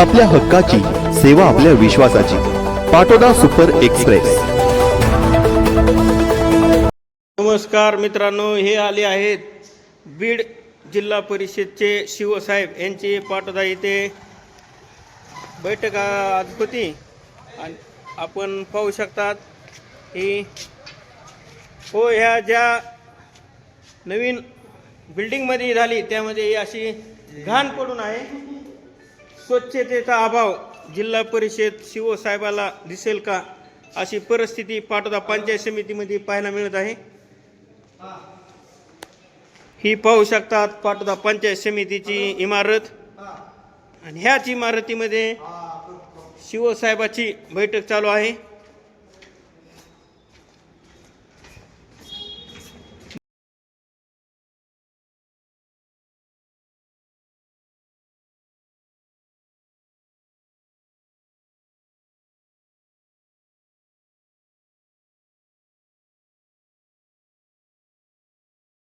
आपल्या हक्काची सेवा आपल्या विश्वासाची. Patoda super express. नमस्कार मित्रांनो हे आले आहेत बीड जिल्हा परिषदचे शिवसाहेब यांची पाटोदा येथे बैठक आज होती आणि आपण पाहू शकतात की हो ह्या ज्या नवीन बिल्डिंगमध्ये झाली त्यामध्ये अशी घाण पडून आहे. स्वच्छतेचा अभाव जिल्हा परिषद शिवसाहेबाला दिसेल का अशी परिस्थिती पाटोदा पंचायत समितीमध्ये पाहायला मिळत आहे. ही पाहू शकतात पाटोदा पंचायत समितीची इमारत. आणि ह्याच इमारतीमध्ये शिवसाहेबाची बैठक चालू आहे.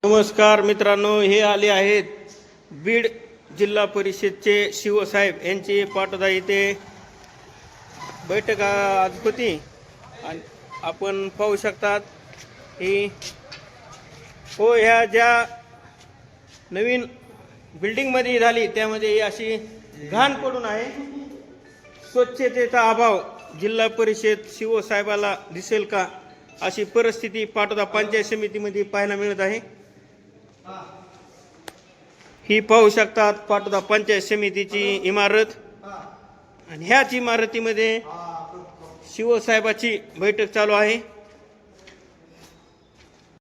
नमस्कार मित्रांनो हे आले आहेत बीड जिल्हा परिषदचे शिवसाहेब यांची पाटोदा येथे बैठक आज होती आणि आपण पाहू शकतात की हो ह्या ज्या नवीन बिल्डिंगमध्ये झाली त्यामध्ये ही अशी घाण पडून आहे. स्वच्छतेचा अभाव जिल्हा परिषद शिवसाहेबाला दिसेल का? अशी परिस्थिती पाटोदा पंचायत समितीमध्ये पाहायला मिळत आहे. ही पाहू शकतात पाटोदा पंचायत समितीची इमारत. आणि ह्याच इमारतीमध्ये शिवसाहेबाची बैठक चालू आहे.